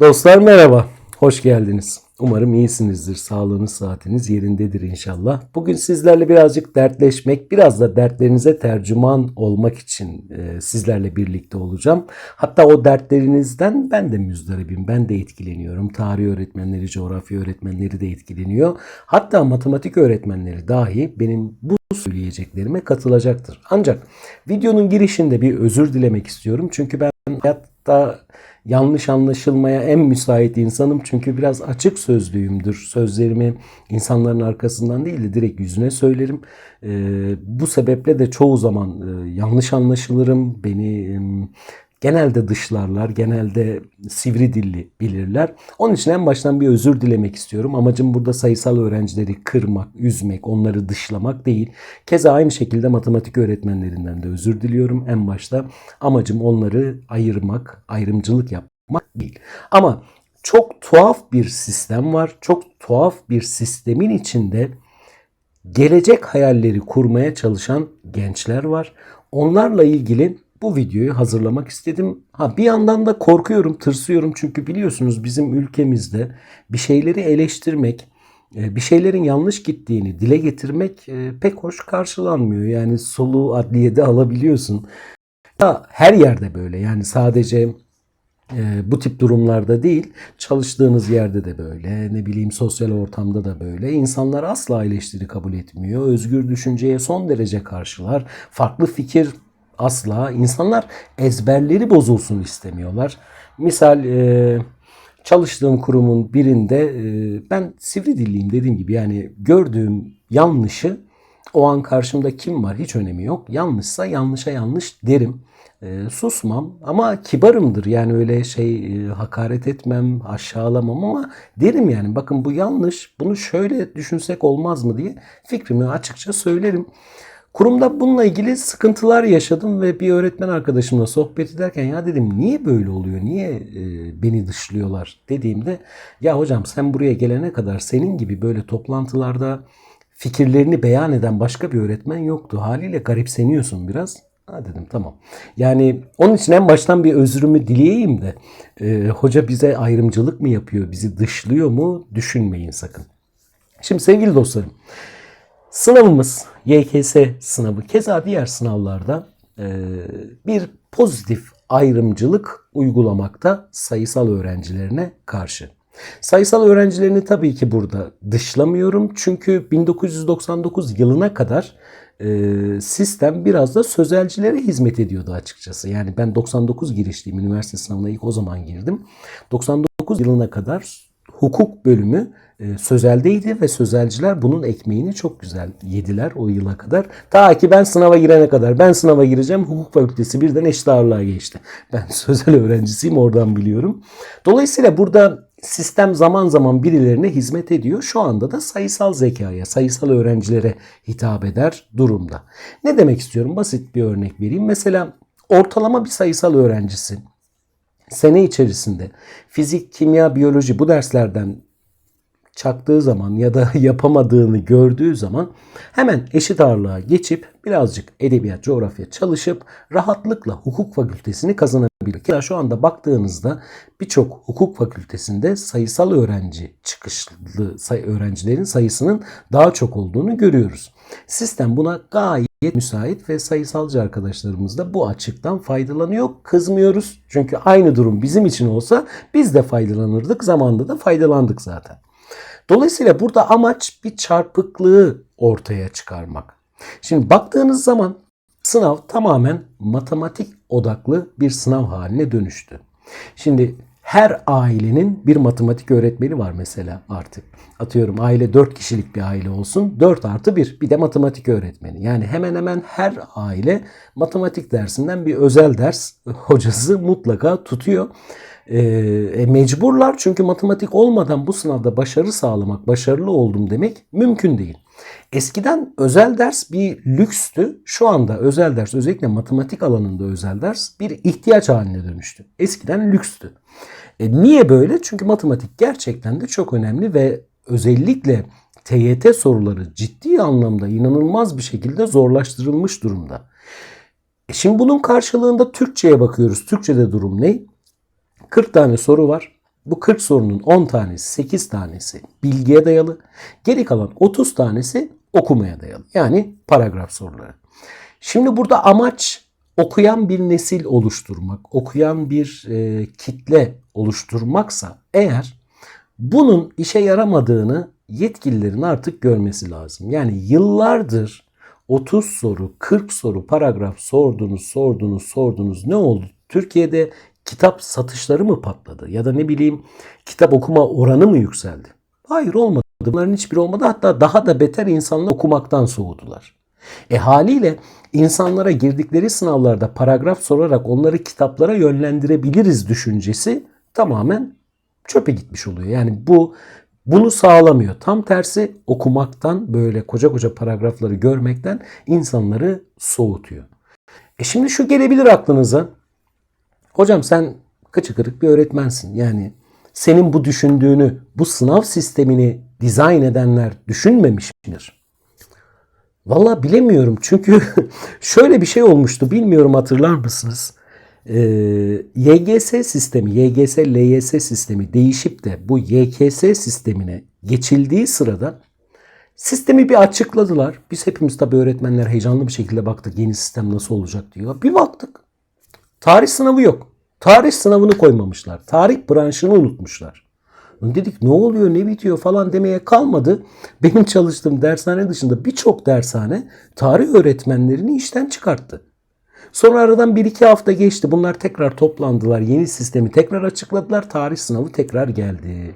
Dostlar merhaba, hoş geldiniz. Umarım iyisinizdir, sağlığınız, saatiniz yerindedir inşallah. Bugün sizlerle birazcık dertleşmek, biraz da dertlerinize tercüman olmak için e, sizlerle birlikte olacağım. Hatta o dertlerinizden ben de müzdaribim, ben de etkileniyorum. Tarih öğretmenleri, coğrafya öğretmenleri de etkileniyor. Hatta matematik öğretmenleri dahi benim bu söyleyeceklerime katılacaktır. Ancak videonun girişinde bir özür dilemek istiyorum. Çünkü ben hayatta yanlış anlaşılmaya en müsait insanım. Çünkü biraz açık sözlüyümdür. Sözlerimi insanların arkasından değil de direkt yüzüne söylerim. Ee, bu sebeple de çoğu zaman e, yanlış anlaşılırım. Beni genelde dışlarlar, genelde sivri dilli bilirler. Onun için en baştan bir özür dilemek istiyorum. Amacım burada sayısal öğrencileri kırmak, üzmek, onları dışlamak değil. Keza aynı şekilde matematik öğretmenlerinden de özür diliyorum en başta. Amacım onları ayırmak, ayrımcılık yapmak değil. Ama çok tuhaf bir sistem var. Çok tuhaf bir sistemin içinde gelecek hayalleri kurmaya çalışan gençler var. Onlarla ilgili bu videoyu hazırlamak istedim. Ha bir yandan da korkuyorum, tırsıyorum çünkü biliyorsunuz bizim ülkemizde bir şeyleri eleştirmek, e, bir şeylerin yanlış gittiğini dile getirmek e, pek hoş karşılanmıyor. Yani soluğu adliyede alabiliyorsun. Ya her yerde böyle. Yani sadece e, bu tip durumlarda değil, çalıştığınız yerde de böyle, ne bileyim sosyal ortamda da böyle. İnsanlar asla eleştiri kabul etmiyor. Özgür düşünceye son derece karşılar. Farklı fikir asla. İnsanlar ezberleri bozulsun istemiyorlar. Misal e, çalıştığım kurumun birinde e, ben sivri dilliyim dediğim gibi yani gördüğüm yanlışı o an karşımda kim var hiç önemi yok. Yanlışsa yanlışa yanlış derim. E, susmam ama kibarımdır yani öyle şey e, hakaret etmem aşağılamam ama derim yani bakın bu yanlış bunu şöyle düşünsek olmaz mı diye fikrimi açıkça söylerim. Kurumda bununla ilgili sıkıntılar yaşadım ve bir öğretmen arkadaşımla sohbet ederken ya dedim niye böyle oluyor? Niye e, beni dışlıyorlar dediğimde ya hocam sen buraya gelene kadar senin gibi böyle toplantılarda fikirlerini beyan eden başka bir öğretmen yoktu. Haliyle garipseniyorsun biraz. Ha dedim tamam. Yani onun için en baştan bir özrümü dileyeyim de e, hoca bize ayrımcılık mı yapıyor, bizi dışlıyor mu düşünmeyin sakın. Şimdi sevgili dostlarım Sınavımız YKS sınavı keza diğer sınavlarda e, bir pozitif ayrımcılık uygulamakta sayısal öğrencilerine karşı. Sayısal öğrencilerini tabii ki burada dışlamıyorum. Çünkü 1999 yılına kadar e, sistem biraz da sözelcilere hizmet ediyordu açıkçası. Yani ben 99 girişliyim. Üniversite sınavına ilk o zaman girdim. 99 yılına kadar hukuk bölümü e, sözeldeydi ve sözelciler bunun ekmeğini çok güzel yediler o yıla kadar. Ta ki ben sınava girene kadar. Ben sınava gireceğim. Hukuk fakültesi birden eşit ağırlığa geçti. Ben sözel öğrencisiyim oradan biliyorum. Dolayısıyla burada sistem zaman zaman birilerine hizmet ediyor. Şu anda da sayısal zekaya, sayısal öğrencilere hitap eder durumda. Ne demek istiyorum? Basit bir örnek vereyim. Mesela ortalama bir sayısal öğrencisi sene içerisinde fizik, kimya, biyoloji bu derslerden çaktığı zaman ya da yapamadığını gördüğü zaman hemen eşit ağırlığa geçip birazcık edebiyat, coğrafya çalışıp rahatlıkla hukuk fakültesini kazanabilir. Ki şu anda baktığınızda birçok hukuk fakültesinde sayısal öğrenci çıkışlı say öğrencilerin sayısının daha çok olduğunu görüyoruz. Sistem buna gayet müsait ve sayısalcı arkadaşlarımız da bu açıktan faydalanıyor. Kızmıyoruz. Çünkü aynı durum bizim için olsa biz de faydalanırdık. Zamanında da faydalandık zaten. Dolayısıyla burada amaç bir çarpıklığı ortaya çıkarmak. Şimdi baktığınız zaman sınav tamamen matematik odaklı bir sınav haline dönüştü. Şimdi her ailenin bir matematik öğretmeni var mesela artık. Atıyorum aile 4 kişilik bir aile olsun. 4 artı 1 bir de matematik öğretmeni. Yani hemen hemen her aile matematik dersinden bir özel ders hocası mutlaka tutuyor. E, e, mecburlar çünkü matematik olmadan bu sınavda başarı sağlamak, başarılı oldum demek mümkün değil. Eskiden özel ders bir lükstü. Şu anda özel ders özellikle matematik alanında özel ders bir ihtiyaç haline dönüştü. Eskiden lükstü. E, niye böyle? Çünkü matematik gerçekten de çok önemli ve özellikle TYT soruları ciddi anlamda inanılmaz bir şekilde zorlaştırılmış durumda. E şimdi bunun karşılığında Türkçe'ye bakıyoruz. Türkçe'de durum ne? 40 tane soru var. Bu 40 sorunun 10 tanesi, 8 tanesi bilgiye dayalı. Geri kalan 30 tanesi okumaya dayalı. Yani paragraf soruları. Şimdi burada amaç okuyan bir nesil oluşturmak, okuyan bir e, kitle oluşturmaksa eğer bunun işe yaramadığını yetkililerin artık görmesi lazım. Yani yıllardır 30 soru, 40 soru paragraf sordunuz, sordunuz, sordunuz. Ne oldu? Türkiye'de kitap satışları mı patladı? Ya da ne bileyim kitap okuma oranı mı yükseldi? Hayır olmadı. Bunların hiçbiri olmadı. Hatta daha da beter insanlar okumaktan soğudular. E haliyle insanlara girdikleri sınavlarda paragraf sorarak onları kitaplara yönlendirebiliriz düşüncesi tamamen çöpe gitmiş oluyor. Yani bu bunu sağlamıyor. Tam tersi okumaktan böyle koca koca paragrafları görmekten insanları soğutuyor. E şimdi şu gelebilir aklınıza. Hocam sen kıçı kırık bir öğretmensin. Yani senin bu düşündüğünü, bu sınav sistemini dizayn edenler düşünmemiş midir? Valla bilemiyorum. Çünkü şöyle bir şey olmuştu. Bilmiyorum hatırlar mısınız? Ee, YGS sistemi, YGS, LYS sistemi değişip de bu YKS sistemine geçildiği sırada sistemi bir açıkladılar. Biz hepimiz tabii öğretmenler heyecanlı bir şekilde baktık yeni sistem nasıl olacak diyor. Bir baktık. Tarih sınavı yok. Tarih sınavını koymamışlar. Tarih branşını unutmuşlar. Dedik ne oluyor ne bitiyor falan demeye kalmadı. Benim çalıştığım dershane dışında birçok dershane tarih öğretmenlerini işten çıkarttı. Sonra aradan bir iki hafta geçti. Bunlar tekrar toplandılar. Yeni sistemi tekrar açıkladılar. Tarih sınavı tekrar geldi.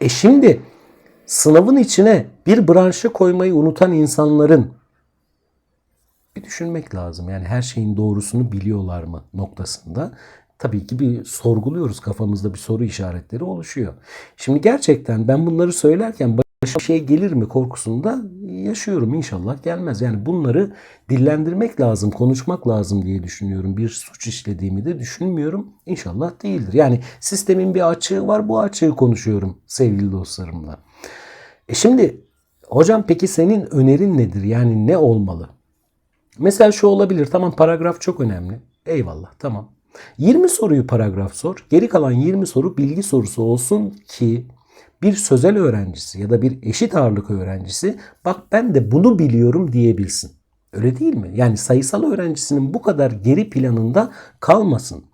E şimdi sınavın içine bir branşı koymayı unutan insanların bir düşünmek lazım. Yani her şeyin doğrusunu biliyorlar mı noktasında. Tabii ki bir sorguluyoruz kafamızda bir soru işaretleri oluşuyor. Şimdi gerçekten ben bunları söylerken başıma bir şey gelir mi korkusunda yaşıyorum inşallah gelmez. Yani bunları dillendirmek lazım, konuşmak lazım diye düşünüyorum. Bir suç işlediğimi de düşünmüyorum. İnşallah değildir. Yani sistemin bir açığı var bu açığı konuşuyorum sevgili dostlarımla. E şimdi hocam peki senin önerin nedir? Yani ne olmalı? Mesela şu olabilir. Tamam paragraf çok önemli. Eyvallah tamam. 20 soruyu paragraf sor. Geri kalan 20 soru bilgi sorusu olsun ki bir sözel öğrencisi ya da bir eşit ağırlık öğrencisi bak ben de bunu biliyorum diyebilsin. Öyle değil mi? Yani sayısal öğrencisinin bu kadar geri planında kalmasın.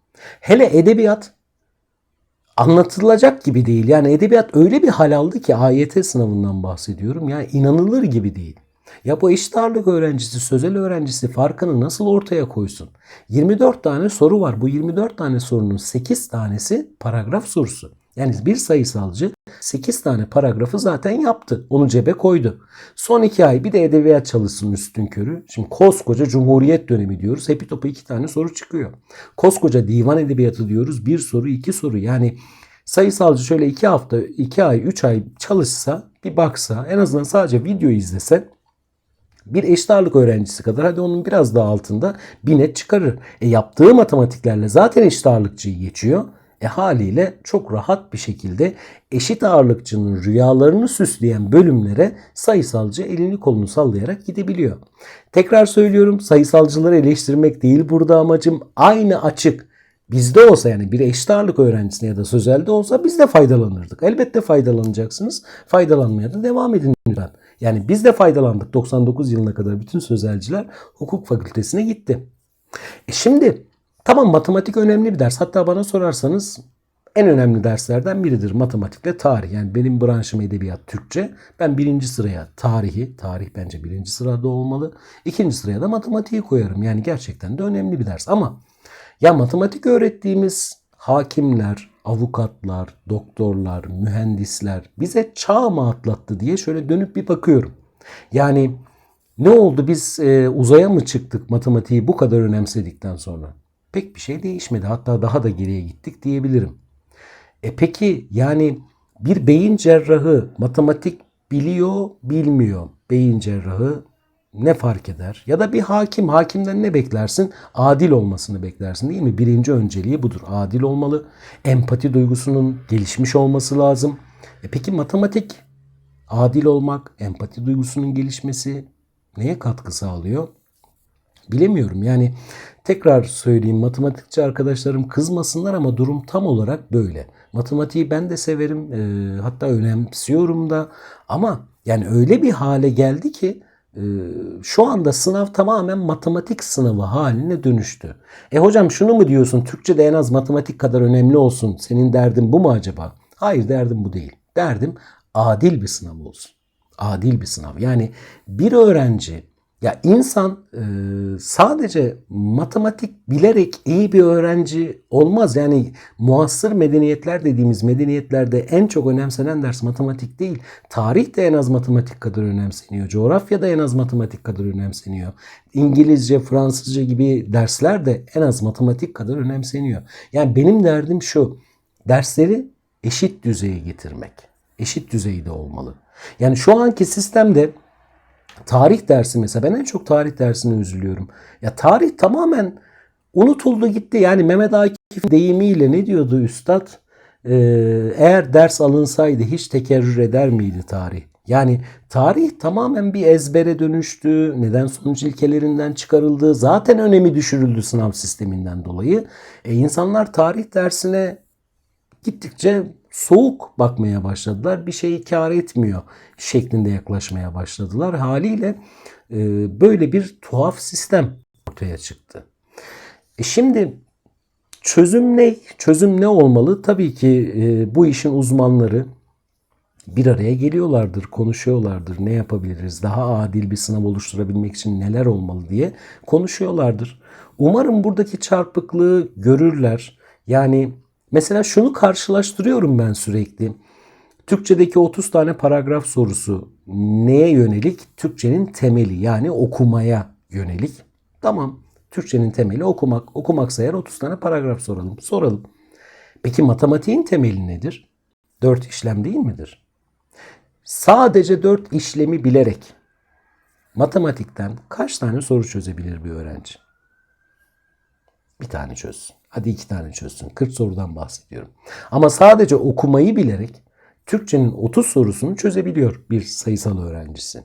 Hele edebiyat anlatılacak gibi değil. Yani edebiyat öyle bir hal aldı ki AYT sınavından bahsediyorum. Yani inanılır gibi değil. Ya bu eşit öğrencisi, sözel öğrencisi farkını nasıl ortaya koysun? 24 tane soru var. Bu 24 tane sorunun 8 tanesi paragraf sorusu. Yani bir sayısalcı 8 tane paragrafı zaten yaptı. Onu cebe koydu. Son 2 ay bir de edebiyat çalışsın üstün körü. Şimdi koskoca Cumhuriyet dönemi diyoruz. Hepi topu 2 tane soru çıkıyor. Koskoca divan edebiyatı diyoruz. Bir soru, iki soru. Yani sayısalcı şöyle 2 hafta, 2 ay, 3 ay çalışsa, bir baksa, en azından sadece video izlese bir eşit ağırlık öğrencisi kadar hadi onun biraz daha altında bir net çıkarır. E yaptığı matematiklerle zaten eşit ağırlıkçıyı geçiyor. E haliyle çok rahat bir şekilde eşit ağırlıkçının rüyalarını süsleyen bölümlere sayısalcı elini kolunu sallayarak gidebiliyor. Tekrar söylüyorum sayısalcıları eleştirmek değil burada amacım. Aynı açık bizde olsa yani bir eşit ağırlık öğrencisine ya da sözelde olsa biz de faydalanırdık. Elbette faydalanacaksınız. Faydalanmaya da devam edin lütfen. Yani biz de faydalandık 99 yılına kadar bütün sözelciler hukuk fakültesine gitti. E şimdi tamam matematik önemli bir ders. Hatta bana sorarsanız en önemli derslerden biridir matematikle tarih. Yani benim branşım edebiyat Türkçe. Ben birinci sıraya tarihi, tarih bence birinci sırada olmalı. İkinci sıraya da matematiği koyarım. Yani gerçekten de önemli bir ders. Ama ya matematik öğrettiğimiz hakimler, avukatlar, doktorlar, mühendisler bize çağ mı atlattı diye şöyle dönüp bir bakıyorum. Yani ne oldu biz e, uzaya mı çıktık matematiği bu kadar önemsedikten sonra? Pek bir şey değişmedi. Hatta daha da geriye gittik diyebilirim. E peki yani bir beyin cerrahı matematik biliyor, bilmiyor. Beyin cerrahı ne fark eder? Ya da bir hakim, hakimden ne beklersin? Adil olmasını beklersin değil mi? Birinci önceliği budur. Adil olmalı. Empati duygusunun gelişmiş olması lazım. E peki matematik? Adil olmak, empati duygusunun gelişmesi neye katkı sağlıyor? Bilemiyorum yani tekrar söyleyeyim matematikçi arkadaşlarım kızmasınlar ama durum tam olarak böyle. Matematiği ben de severim e, hatta önemsiyorum da ama yani öyle bir hale geldi ki şu anda sınav tamamen matematik sınavı haline dönüştü. E hocam şunu mu diyorsun Türkçe'de en az matematik kadar önemli olsun senin derdin bu mu acaba? Hayır derdim bu değil. Derdim adil bir sınav olsun. Adil bir sınav. Yani bir öğrenci ya insan e, sadece matematik bilerek iyi bir öğrenci olmaz. Yani muasır medeniyetler dediğimiz medeniyetlerde en çok önemsenen ders matematik değil. Tarih de en az matematik kadar önemseniyor. Coğrafya da en az matematik kadar önemseniyor. İngilizce, Fransızca gibi dersler de en az matematik kadar önemseniyor. Yani benim derdim şu. Dersleri eşit düzeye getirmek. Eşit düzeyde olmalı. Yani şu anki sistemde Tarih dersi mesela ben en çok tarih dersine üzülüyorum. Ya tarih tamamen unutuldu gitti. Yani Mehmet Akif deyimiyle ne diyordu üstad? Ee, eğer ders alınsaydı hiç tekerrür eder miydi tarih? Yani tarih tamamen bir ezbere dönüştü. Neden sonuç ilkelerinden çıkarıldı. Zaten önemi düşürüldü sınav sisteminden dolayı. E, insanlar tarih dersine gittikçe soğuk bakmaya başladılar. Bir şeyi kar etmiyor şeklinde yaklaşmaya başladılar. Haliyle e, böyle bir tuhaf sistem ortaya çıktı. E şimdi çözüm ne? Çözüm ne olmalı? Tabii ki e, bu işin uzmanları bir araya geliyorlardır, konuşuyorlardır. Ne yapabiliriz? Daha adil bir sınav oluşturabilmek için neler olmalı diye konuşuyorlardır. Umarım buradaki çarpıklığı görürler. Yani Mesela şunu karşılaştırıyorum ben sürekli. Türkçedeki 30 tane paragraf sorusu neye yönelik? Türkçenin temeli yani okumaya yönelik. Tamam. Türkçenin temeli okumak. Okumaksa eğer 30 tane paragraf soralım. Soralım. Peki matematiğin temeli nedir? 4 işlem değil midir? Sadece 4 işlemi bilerek matematikten kaç tane soru çözebilir bir öğrenci? Bir tane çözsün. Hadi iki tane çözsün. 40 sorudan bahsediyorum. Ama sadece okumayı bilerek Türkçenin 30 sorusunu çözebiliyor bir sayısal öğrencisi.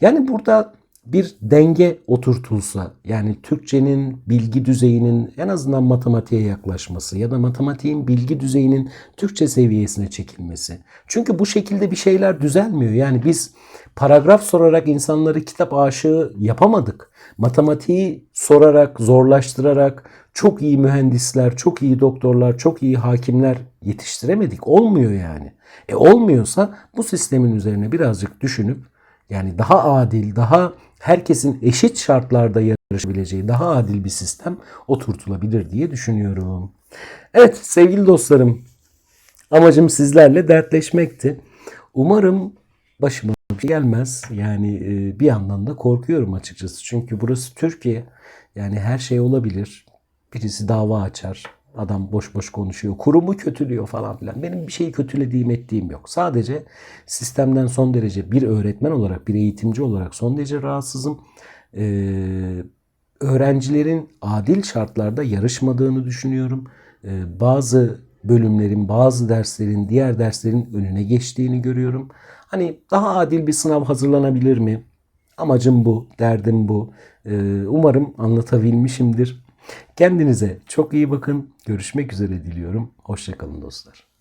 Yani burada bir denge oturtulsa yani Türkçenin bilgi düzeyinin en azından matematiğe yaklaşması ya da matematiğin bilgi düzeyinin Türkçe seviyesine çekilmesi. Çünkü bu şekilde bir şeyler düzelmiyor. Yani biz paragraf sorarak insanları kitap aşığı yapamadık. Matematiği sorarak, zorlaştırarak çok iyi mühendisler, çok iyi doktorlar, çok iyi hakimler yetiştiremedik. Olmuyor yani. E olmuyorsa bu sistemin üzerine birazcık düşünüp yani daha adil, daha herkesin eşit şartlarda yarışabileceği daha adil bir sistem oturtulabilir diye düşünüyorum. Evet sevgili dostlarım amacım sizlerle dertleşmekti. Umarım başıma bir şey gelmez. Yani e, bir yandan da korkuyorum açıkçası. Çünkü burası Türkiye. Yani her şey olabilir. Birisi dava açar. Adam boş boş konuşuyor. Kurumu kötülüyor falan filan. Benim bir şeyi kötülediğim ettiğim yok. Sadece sistemden son derece bir öğretmen olarak, bir eğitimci olarak son derece rahatsızım. Ee, öğrencilerin adil şartlarda yarışmadığını düşünüyorum. Ee, bazı bölümlerin, bazı derslerin, diğer derslerin önüne geçtiğini görüyorum. Hani daha adil bir sınav hazırlanabilir mi? Amacım bu, derdim bu. Ee, umarım anlatabilmişimdir. Kendinize çok iyi bakın. Görüşmek üzere diliyorum. Hoşçakalın dostlar.